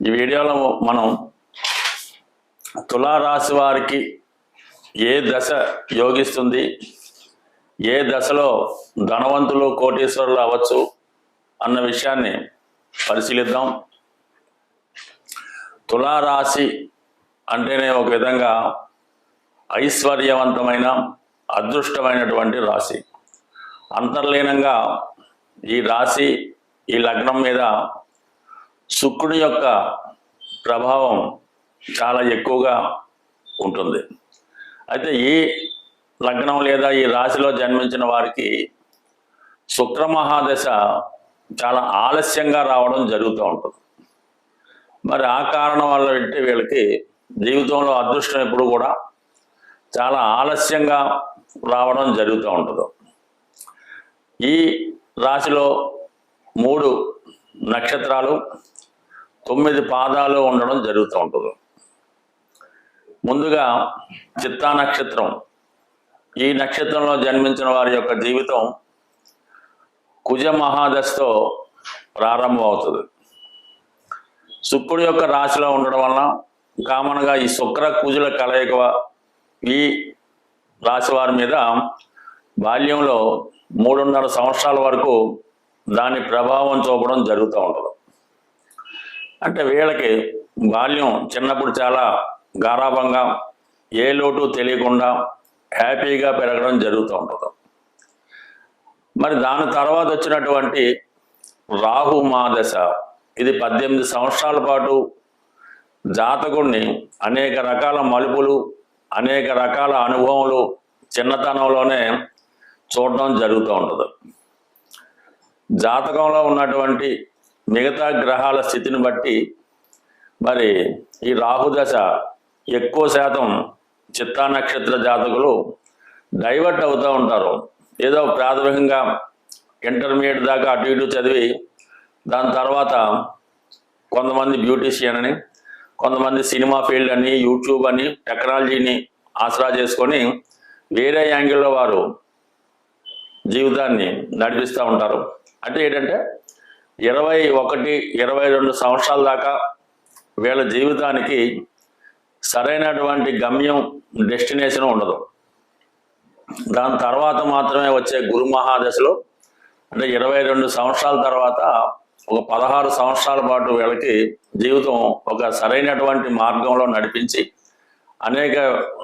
ఈ వీడియోలో మనం తులారాశి వారికి ఏ దశ యోగిస్తుంది? ఏ దశలో ధనవంతులు కోటీశ్వరులు అవ్వచ్చు అన్న విషయాన్ని పరిశీలిద్దాం. తులారాశి అంటేనే ఒక విధంగా ఐశ్వర్యవంతమైన అదృష్టమైనటువంటి రాశి. అంతర్లీనంగా ఈ రాశి ఈ లగ్నం మీద శుక్రుడి యొక్క ప్రభావం చాలా ఎక్కువగా ఉంటుంది. అయితే ఈ లగ్నం లేదా ఈ రాశిలో జన్మించిన వారికి శుక్ర మహాదశ చాలా ఆలస్యంగా రావడం జరుగుతూ ఉంటుంది. మరి ఆ కారణం వల్ల అంటే వీళ్ళకి జీవితంలో అదృష్టం ఎప్పుడు కూడా చాలా ఆలస్యంగా రావడం జరుగుతూ ఉంటుంది. ఈ రాశిలో మూడు నక్షత్రాలు తొమ్మిది పాదాలు ఉండడం జరుగుతూ ఉంటుంది. ముందుగా చిత్తా నక్షత్రం. ఈ నక్షత్రంలో జన్మించిన వారి యొక్క జీవితం కుజ మహాదశతో ప్రారంభం అవుతుంది యొక్క రాశిలో ఉండడం వలన కామన్గా ఈ శుక్ర కుజుల కలయిక ఈ రాశి వారి మీద బాల్యంలో మూడున్నర సంవత్సరాల వరకు దాని ప్రభావం చూపడం జరుగుతూ ఉంటుంది. అంటే వీళ్ళకి బాల్యం చిన్నప్పుడు చాలా గారాభంగా ఏ లోటు తెలియకుండా హ్యాపీగా పెరగడం జరుగుతూ ఉంటుంది. మరి దాని తర్వాత వచ్చినటువంటి రాహు మాదశ ఇది పద్దెనిమిది సంవత్సరాల పాటు జాతకుడిని అనేక రకాల మలుపులు అనేక రకాల అనుభవములు చిన్నతనంలోనే చూడడం జరుగుతూ ఉంటుంది. జాతకంలో ఉన్నటువంటి మిగతా గ్రహాల స్థితిని బట్టి మరి ఈ రాహుదశ ఎక్కువ శాతం చిత్తా నక్షత్ర జాతకులు డైవర్ట్ అవుతూ ఉంటారు. ఏదో ప్రాథమికంగా ఇంటర్మీడియట్ దాకా అటు ఇటు చదివి దాని తర్వాత కొంతమంది బ్యూటీషియన్ అని కొంతమంది సినిమా ఫీల్డ్ అని యూట్యూబ్ అని టెక్నాలజీని ఆసరా చేసుకొని వేరే యాంగిల్లో వారు జీవితాన్ని నడిపిస్తూ ఉంటారు. అంటే ఏంటంటే ఇరవై ఒకటి ఇరవై రెండు సంవత్సరాల దాకా వీళ్ళ జీవితానికి సరైనటువంటి గమ్యం డెస్టినేషన్ ఉండదు. దాని తర్వాత మాత్రమే వచ్చే గురు మహాదశలో అంటే ఇరవై రెండు సంవత్సరాల తర్వాత ఒక పదహారు సంవత్సరాల పాటు వీళ్ళకి జీవితం ఒక సరైనటువంటి మార్గంలో నడిపించి అనేక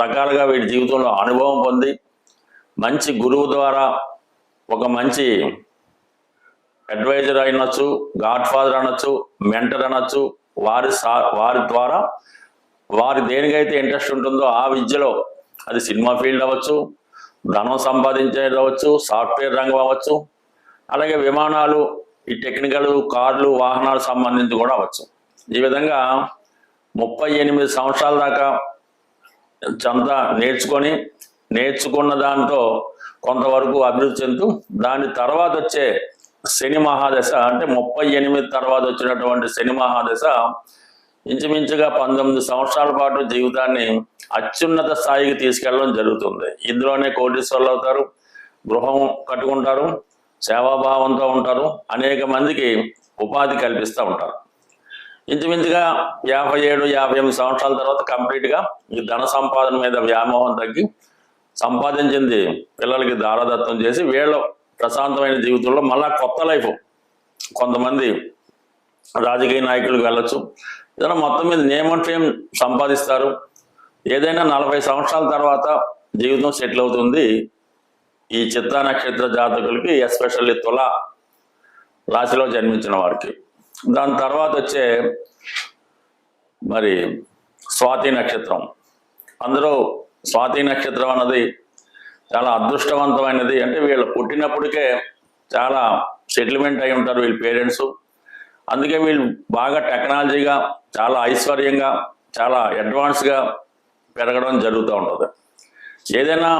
రకాలుగా వీడి జీవితంలో అనుభవం పొంది మంచి గురువు ద్వారా ఒక మంచి అడ్వైజర్ అనొచ్చు గాడ్ ఫాదర్ అనొచ్చు మెంటర్ అనొచ్చు వారి సా వారి ద్వారా వారి దేనికైతే ఇంట్రెస్ట్ ఉంటుందో ఆ విద్యలో అది సినిమా ఫీల్డ్ అవ్వచ్చు ధనం సంపాదించేది అవ్వచ్చు సాఫ్ట్వేర్ రంగం అవ్వచ్చు అలాగే విమానాలు ఈ టెక్నికల్ కార్లు వాహనాలు సంబంధించి కూడా అవ్వచ్చు. ఈ విధంగా ముప్పై ఎనిమిది సంవత్సరాల దాకా చంత నేర్చుకొని నేర్చుకున్న దాంతో కొంతవరకు అభివృద్ధి చెందుతూ దాని తర్వాత వచ్చే శని మహాదశ అంటే ముప్పై ఎనిమిది తర్వాత వచ్చినటువంటి శని మహాదశ ఇంచుమించుగా పంతొమ్మిది సంవత్సరాల పాటు జీవితాన్ని అత్యున్నత స్థాయికి తీసుకెళ్ళడం జరుగుతుంది. ఇందులోనే కోటీశ్వర్లు అవుతారు గృహం కట్టుకుంటారు సేవాభావంతో ఉంటారు అనేక మందికి ఉపాధి కల్పిస్తూ ఉంటారు. ఇంచుమించుగా యాభై ఏడు యాభై ఎనిమిది సంవత్సరాల తర్వాత కంప్లీట్గా ఈ ధన సంపాదన మీద వ్యామోహం తగ్గి సంపాదించింది పిల్లలకి దారదత్తం చేసి వీళ్ళు ప్రశాంతమైన జీవితంలో మళ్ళా కొత్త లైఫ్. కొంతమంది రాజకీయ నాయకులకు వెళ్ళొచ్చు. ఏదైనా మొత్తం మీద నేమ్ ఫేమ్ సంపాదిస్తారు? ఏదైనా నలభై సంవత్సరాల తర్వాత జీవితం సెటిల్ అవుతుంది. ఈ చిత్తా నక్షత్ర జాతకులకి ఎస్పెషల్లీ తుల రాశిలో జన్మించిన వారికి. దాని తర్వాత వచ్చే మరి స్వాతి నక్షత్రం. అందరూ స్వాతి నక్షత్రం అన్నది చాలా అదృష్టవంతమైనది. అంటే వీళ్ళు పుట్టినప్పటికే చాలా సెటిల్మెంట్ అయి ఉంటారు వీళ్ళ పేరెంట్స్. అందుకే వీళ్ళు బాగా టెక్నాలజీగా చాలా ఐశ్వర్యంగా చాలా అడ్వాన్స్గా పెరగడం జరుగుతూ ఉంటుంది. ఏదైనా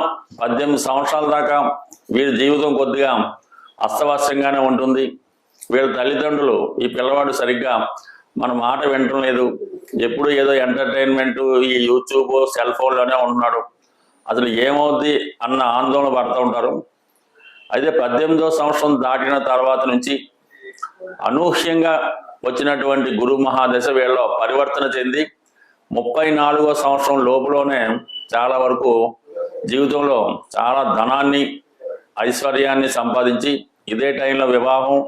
పద్దెనిమిది సంవత్సరాల దాకా వీళ్ళ జీవితం కొద్దిగా అస్తవ్యస్తంగానే ఉంటుంది. వీళ్ళ తల్లిదండ్రులు ఈ పిల్లవాడు సరిగ్గా మన మాట వినటం లేదు. ఎప్పుడు ఏదో ఎంటర్టైన్మెంట్ ఈ యూట్యూబ్ సెల్ ఫోన్లోనే ఉంటున్నాడు. అసలు ఏమవుద్ది అన్న ఆందోళన పడుతూ ఉంటారు. అయితే పద్దెనిమిదో సంవత్సరం దాటిన తర్వాత నుంచి అనూహ్యంగా వచ్చినటువంటి గురు మహాదశ వేళలో పరివర్తన చెంది ముప్పై నాలుగో సంవత్సరం లోపులోనే చాలా వరకు జీవితంలో చాలా ధనాన్ని ఐశ్వర్యాన్ని సంపాదించి ఇదే టైంలో వివాహం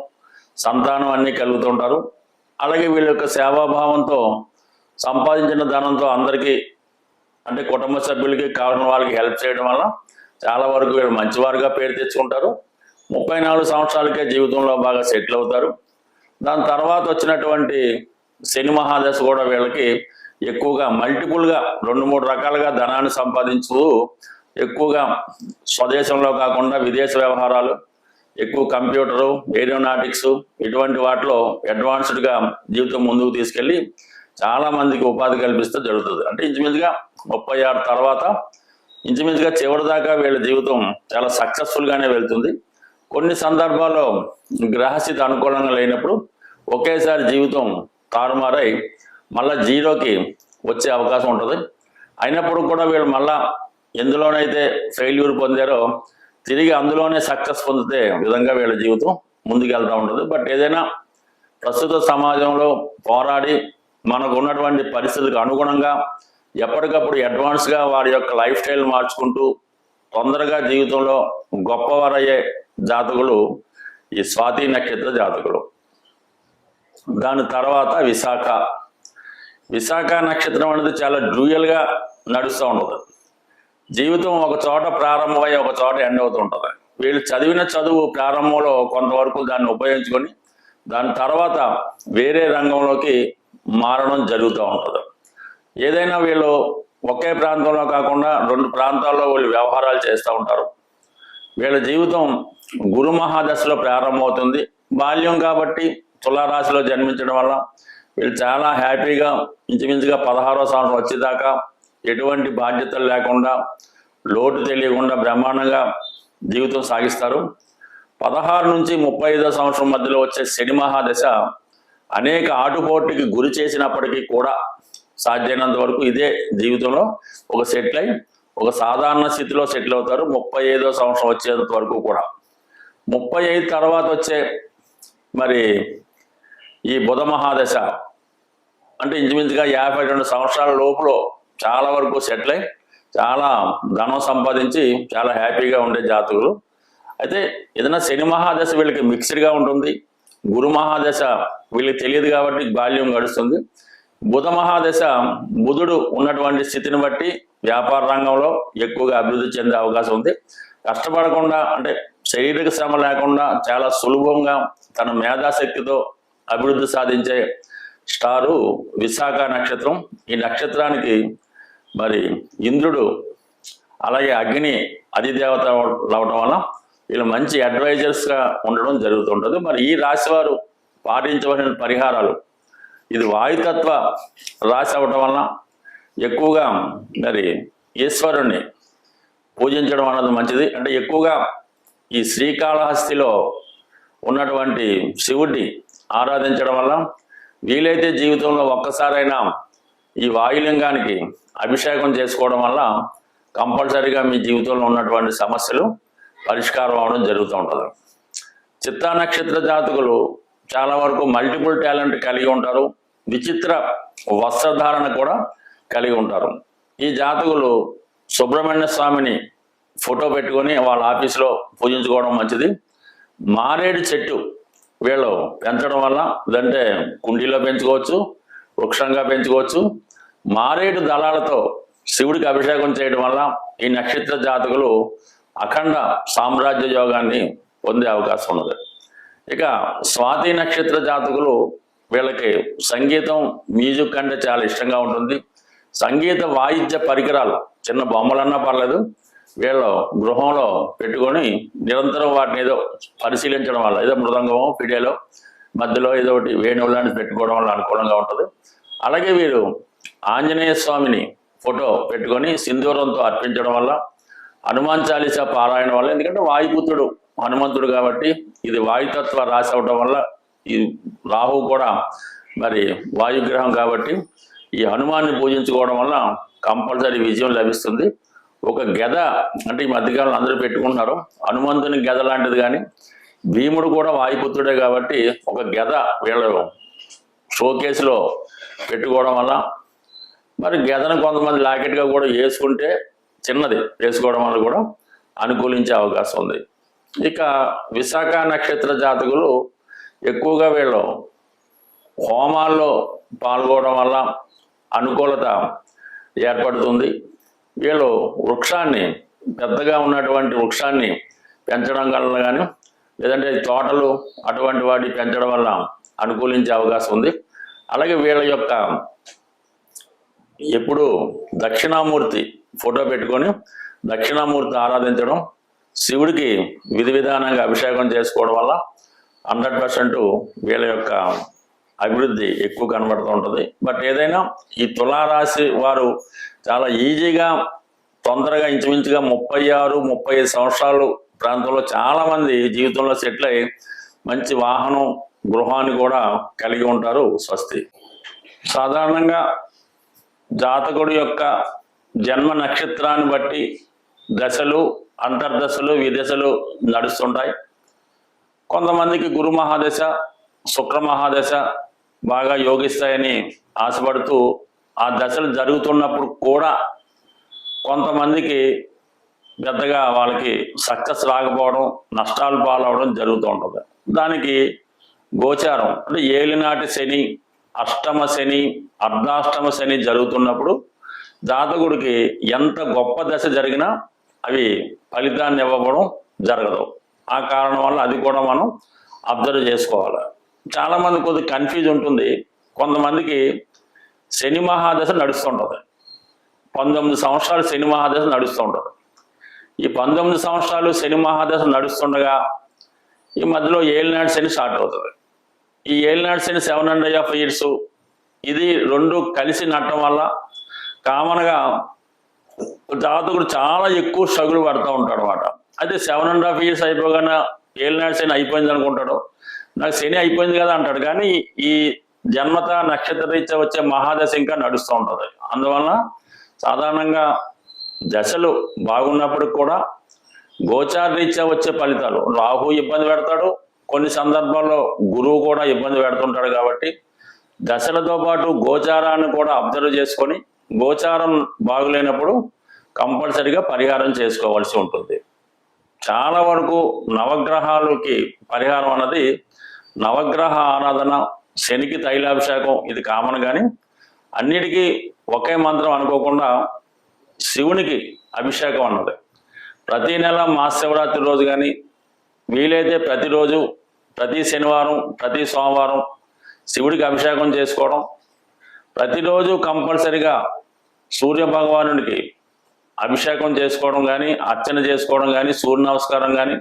సంతానం అన్నీ కలుగుతుంటారు. అలాగే వీళ్ళ యొక్క సేవాభావంతో సంపాదించిన ధనంతో అందరికీ అంటే కుటుంబ సభ్యులకి కావాలని వాళ్ళకి హెల్ప్ చేయడం వల్ల చాలా వరకు వీళ్ళు మంచివారుగా పేరు తెచ్చుకుంటారు. ముప్పై నాలుగు సంవత్సరాలకే జీవితంలో బాగా సెటిల్ అవుతారు. దాని తర్వాత వచ్చినటువంటి శని మహాదశ కూడా వీళ్ళకి ఎక్కువగా మల్టిపుల్గా రెండు మూడు రకాలుగా ధనాన్ని సంపాదించు ఎక్కువగా స్వదేశంలో కాకుండా విదేశ వ్యవహారాలు ఎక్కువ కంప్యూటరు ఏరోనాటిక్స్ ఇటువంటి వాటిలో అడ్వాన్స్డ్గా జీవితం ముందుకు తీసుకెళ్ళి చాలా మందికి ఉపాధి కల్పిస్తే జరుగుతుంది. అంటే ఇంచుమించుగా ముప్పై ఆరు తర్వాత ఇంచుమించుగా చివరి దాకా వీళ్ళ జీవితం చాలా సక్సెస్ఫుల్గానే వెళ్తుంది. కొన్ని సందర్భాల్లో గ్రహస్థితి అనుకూలంగా లేనప్పుడు ఒకేసారి జీవితం తారుమారై మళ్ళా జీరోకి వచ్చే అవకాశం ఉంటుంది. అయినప్పుడు కూడా వీళ్ళు మళ్ళా ఎందులోనైతే ఫెయిల్యూర్ పొందారో తిరిగి అందులోనే సక్సెస్ పొందితే విధంగా వీళ్ళ జీవితం ముందుకెళ్తూ ఉంటుంది. బట్ ఏదైనా ప్రస్తుత సమాజంలో పోరాడి మనకు ఉన్నటువంటి పరిస్థితికి అనుగుణంగా ఎప్పటికప్పుడు అడ్వాన్స్గా వారి యొక్క లైఫ్ స్టైల్ మార్చుకుంటూ తొందరగా జీవితంలో గొప్పవారయ్యే జాతకులు ఈ స్వాతి నక్షత్ర జాతకులు. దాని తర్వాత విశాఖ. విశాఖ నక్షత్రం అనేది చాలా డ్యూయల్గా నడుస్తూ ఉంటుంది. జీవితం ఒక చోట ప్రారంభమై ఒక చోట ఎండ్ అవుతూ ఉంటుంది. వీళ్ళు చదివిన చదువు ప్రారంభంలో కొంతవరకు దాన్ని ఉపయోగించుకొని దాని తర్వాత వేరే రంగంలోకి మారడం జరుగుతూ ఉంటుంది. ఏదైనా వీళ్ళు ఒకే ప్రాంతంలో కాకుండా రెండు ప్రాంతాల్లో వీళ్ళు వ్యవహారాలు చేస్తూ ఉంటారు. వీళ్ళ జీవితం గురు మహాదశలో ప్రారంభమవుతుంది. బాల్యం కాబట్టి తులారాశిలో జన్మించడం వల్ల వీళ్ళు చాలా హ్యాపీగా ఇంచుమించుగా పదహారో సంవత్సరం వచ్చేదాకా ఎటువంటి బాధ్యతలు లేకుండా లోటు తెలియకుండా బ్రహ్మాండంగా జీవితం సాగిస్తారు. పదహారు నుంచి ముప్పై సంవత్సరం మధ్యలో వచ్చే శని మహాదశ అనేక ఆటుపోటుకి గురి చేసినప్పటికీ కూడా సాధ్యమైనంత వరకు ఇదే జీవితంలో ఒక సెటిల్ అయి ఒక సాధారణ స్థితిలో సెటిల్ అవుతారు. ముప్పై ఐదో సంవత్సరం వచ్చేంత వరకు కూడా. ముప్పై ఐదు తర్వాత వచ్చే మరి ఈ బుధ మహాదశ అంటే ఇంచుమించుగా యాభై రెండు సంవత్సరాల లోపులో చాలా వరకు సెటిల్ అయి చాలా ధనం సంపాదించి చాలా హ్యాపీగా ఉండే జాతకులు. అయితే ఏదైనా శని మహాదశ వీళ్ళకి మిక్స్డ్గా ఉంటుంది. గురు మహాదశ వీళ్ళకి తెలియదు కాబట్టి బాల్యం గడుస్తుంది. బుధ మహాదశ బుధుడు ఉన్నటువంటి స్థితిని బట్టి వ్యాపార రంగంలో ఎక్కువగా అభివృద్ధి చెందే అవకాశం ఉంది. కష్టపడకుండా అంటే శారీరక శ్రమ లేకుండా చాలా సులభంగా తన మేధాశక్తితో అభివృద్ధి సాధించే స్టారు విశాఖ నక్షత్రం. ఈ నక్షత్రానికి మరి ఇంద్రుడు అలాగే అగ్ని అధిదేవత అవడం వల్ల వీళ్ళు మంచి అడ్వైజర్స్గా ఉండడం జరుగుతుంటుంది. మరి ఈ రాశివారు పాటించవలసిన పరిహారాలు? ఇది వాయుతత్వ రాశి అవ్వటం వలన ఎక్కువగా మరి ఈశ్వరుణ్ణి పూజించడం అన్నది మంచిది. అంటే ఎక్కువగా ఈ శ్రీకాళహస్తిలో ఉన్నటువంటి శివుడిని ఆరాధించడం వల్ల వీలైతే జీవితంలో ఒక్కసారైనా ఈ వాయులింగానికి అభిషేకం చేసుకోవడం వల్ల కంపల్సరీగా మీ జీవితంలో ఉన్నటువంటి సమస్యలు పరిష్కారం అవడం జరుగుతూ ఉంటుంది. చిత్తా నక్షత్ర జాతకులు చాలా వరకు మల్టిపుల్ టాలెంట్ కలిగి ఉంటారు. విచిత్ర వస్త్రధారణ కూడా కలిగి ఉంటారు. ఈ జాతకులు సుబ్రహ్మణ్య స్వామిని ఫోటో పెట్టుకొని వాళ్ళ ఆఫీస్లో పూజించుకోవడం మంచిది. మారేడు చెట్టు వీళ్ళు పెంచడం వల్ల లేదంటే కుండీలో పెంచుకోవచ్చు వృక్షంగా పెంచుకోవచ్చు. మారేడు దళాలతో శివుడికి అభిషేకం చేయడం వల్ల ఈ నక్షత్ర జాతకులు అఖండ సామ్రాజ్య యోగాన్ని పొందే అవకాశం ఉన్నది. ఇక స్వాతి నక్షత్ర జాతకులు వీళ్ళకి సంగీతం మ్యూజిక్ అంటే చాలా ఇష్టంగా ఉంటుంది. సంగీత వాయిద్య పరికరాలు చిన్న బొమ్మలన్నా పర్లేదు వీళ్ళు గృహంలో పెట్టుకొని నిరంతరం వాటిని ఏదో పరిశీలించడం వల్ల ఏదో మృదంగమో పిడేలో మధ్యలో ఏదో ఒకటి వేణువు లాంటిది పెట్టుకోవడం వల్ల అనుకూలంగా ఉంటుంది. అలాగే వీరు ఆంజనేయ స్వామిని ఫోటో పెట్టుకొని సింధూరంతో అర్పించడం వల్ల హనుమాన్ చాలీసా పారాయణ వల్ల ఎందుకంటే వాయుపుత్రుడు హనుమంతుడు కాబట్టి ఇది వాయుతత్వ రాశి అవడం వల్ల ఈ రాహు కూడా మరి వాయుగ్రహం కాబట్టి ఈ హనుమాన్ని పూజించుకోవడం వల్ల కంపల్సరీ విజయం లభిస్తుంది. ఒక గెద అంటే ఈ మధ్యకాలంలో అందరూ పెట్టుకుంటున్నారు. హనుమంతుని గెద లాంటిది కానీ భీముడు కూడా వాయుపుత్రుడే కాబట్టి ఒక గద వీళ్ళు షోకేసులో పెట్టుకోవడం వల్ల మరి గదను కొంతమంది లాకెట్గా కూడా వేసుకుంటే చిన్నది. వేసుకోవడం వల్ల కూడా అనుకూలించే అవకాశం ఉంది. ఇక విశాఖ నక్షత్ర జాతకులు ఎక్కువగా వీళ్ళు హోమాల్లో పాల్గొనడం వల్ల అనుకూలత ఏర్పడుతుంది. వీళ్ళు వృక్షాన్ని పెద్దగా ఉన్నటువంటి వృక్షాన్ని పెంచడం వల్ల కానీ లేదంటే తోటలు అటువంటి వాటి పెంచడం వల్ల అనుకూలించే అవకాశం ఉంది. అలాగే వీళ్ళ యొక్క ఎప్పుడు దక్షిణామూర్తి ఫోటో పెట్టుకొని దక్షిణామూర్తి ఆరాధించడం శివుడికి విధి విధానంగా అభిషేకం చేసుకోవడం వల్ల హండ్రెడ్ పర్సెంట్ వీళ్ళ యొక్క అభివృద్ధి ఎక్కువ కనబడుతూ ఉంటుంది. బట్ ఏదైనా ఈ తులారాశి వారు చాలా ఈజీగా తొందరగా ఇంచుమించుగా ముప్పై ఆరు ముప్పై ఐదు సంవత్సరాలు ప్రాంతంలో చాలా మంది జీవితంలో సెటిల్ అయ్యి మంచి వాహనం గృహాన్ని కూడా కలిగి ఉంటారు స్వస్తి. సాధారణంగా జాతకుడు యొక్క జన్మ నక్షత్రాన్ని బట్టి దశలు అంతర్దశలు విదశలు నడుస్తుంటాయి. కొంతమందికి గురు మహాదశ శుక్ర మహాదశ బాగా యోగిస్తాయని ఆశపడుతూ ఆ దశలు జరుగుతున్నప్పుడు కూడా కొంతమందికి పెద్దగా వాళ్ళకి సక్సెస్ రాకపోవడం నష్టాలు పాలవడం జరుగుతూ ఉంటుంది. దానికి గోచారం అంటే ఏలినాటి శని అష్టమ శని అర్ధాష్టమ శని జరుగుతున్నప్పుడు జాతకుడికి ఎంత గొప్ప దశ జరిగినా అవి ఫలితాన్ని ఇవ్వడం జరగదు. ఆ కారణం వల్ల అది కూడా మనం అబ్జర్వ్ చేసుకోవాలి. చాలా మంది కొద్ది కన్ఫ్యూజ్ ఉంటుంది. కొంతమందికి శని మహాదశ నడుస్తుంటుంది. పంతొమ్మిది సంవత్సరాలు శని మహాదశ నడుస్తుంటుంది. ఈ పంతొమ్మిది సంవత్సరాలు శని మహాదశ నడుస్తుండగా ఈ మధ్యలో ఏలినాడు శని స్టార్ట్ అవుతుంది. ఈ ఏలినాడు Shani seven hundred of years ఇది రెండు కలిసి నడటం వల్ల కామన్గా జాతకుడు చాలా ఎక్కువ స్ట్రగుల్ పడుతూ ఉంటాడు అనమాట అయితే సెవెన్ అండ్ హాఫ్ ఇయర్స్ అయిపోగానే ఏలినాడు శని అయిపోయింది అనుకుంటాడు. నాకు శని అయిపోయింది కదా అంటాడు. కానీ ఈ జన్మత నక్షత్ర రీత్యా వచ్చే మహాదశ ఇంకా నడుస్తూ ఉంటుంది. అందువలన సాధారణంగా దశలు బాగున్నప్పటికి కూడా గోచార రీత్యా వచ్చే ఫలితాలు. రాహు ఇబ్బంది పెడతాడు. కొన్ని సందర్భాల్లో గురువు కూడా ఇబ్బంది పెడుతుంటాడు కాబట్టి దశలతో పాటు గోచారాన్ని కూడా అబ్జర్వ్ చేసుకొని గోచారం బాగులేనప్పుడు కంపల్సరిగా పరిహారం చేసుకోవాల్సి ఉంటుంది. చాలా వరకు నవగ్రహాలకి పరిహారం అన్నది నవగ్రహ ఆరాధన శనికి తైలాభిషేకం ఇది కామన్ కానీ అన్నిటికీ ఒకే మంత్రం అనుకోకుండా శివునికి అభిషేకం అన్నది. ప్రతి నెల మహాశివరాత్రి రోజు కానీ వీలైతే ప్రతిరోజు ప్రతి శనివారం ప్రతి సోమవారం శివుడికి అభిషేకం చేసుకోవడం ప్రతిరోజు కంపల్సరిగా సూర్య భగవానుడికి అభిషేకం చేసుకోవడం కానీ అర్చన చేసుకోవడం కానీ సూర్య నమస్కారం కానీ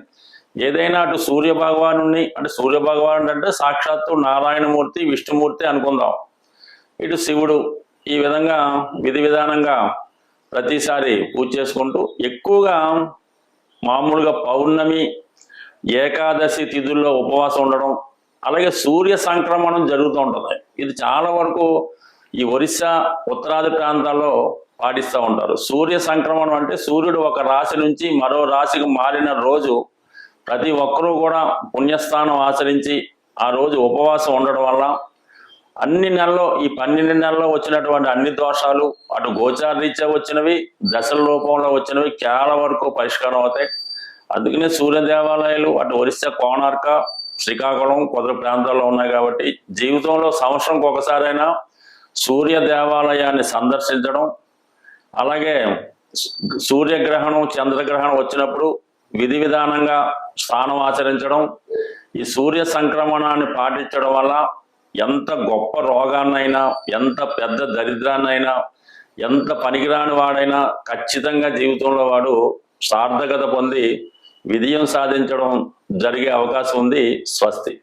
ఏదైనా అటు సూర్య భగవాను అంటే సూర్య భగవానుడు అంటే సాక్షాత్తు నారాయణమూర్తి విష్ణుమూర్తి అనుకుందాం. ఇటు శివుడు ఈ విధంగా విధి విధానంగా ప్రతిసారి పూజ చేసుకుంటూ ఎక్కువగా మామూలుగా పౌర్ణమి ఏకాదశి తిథుల్లో ఉపవాసం ఉండడం అలాగే సూర్య సంక్రమణం జరుగుతూ ఉంటుంది. ఇది చాలా వరకు ఈ ఒరిస్సా ఉత్తరాది ప్రాంతాల్లో పాటిస్తూ ఉంటారు. సూర్య సంక్రమణం అంటే సూర్యుడు ఒక రాశి నుంచి మరో రాశికి మారిన రోజు ప్రతి ఒక్కరూ కూడా పుణ్యస్థానం ఆచరించి ఆ రోజు ఉపవాసం ఉండడం వల్ల అన్ని నెలలో ఈ పన్నెండు నెలల్లో వచ్చినటువంటి అన్ని దోషాలు అటు గోచారీత్యా వచ్చినవి దశల రూపంలో వచ్చినవి చాలా వరకు పరిష్కారం అవుతాయి. అందుకనే సూర్య దేవాలయాలు అటు ఒరిస్సా కోణార్క శ్రీకాకుళం కొద్ది ప్రాంతాల్లో ఉన్నాయి కాబట్టి జీవితంలో సంవత్సరంకి ఒకసారైనా సూర్య దేవాలయాన్ని సందర్శించడం అలాగే సూర్యగ్రహణం చంద్రగ్రహణం వచ్చినప్పుడు విధి విధానంగా స్నానం ఆచరించడం ఈ సూర్య సంక్రమణాన్ని పాటించడం వల్ల ఎంత గొప్ప రోగాన్నైనా ఎంత పెద్ద దరిద్రాన్నైనా ఎంత పనికిరాని వాడైనా ఖచ్చితంగా జీవితంలో వాడు సార్థకత పొంది విజయం సాధించడం జరిగే అవకాశం ఉంది. స్వస్తి.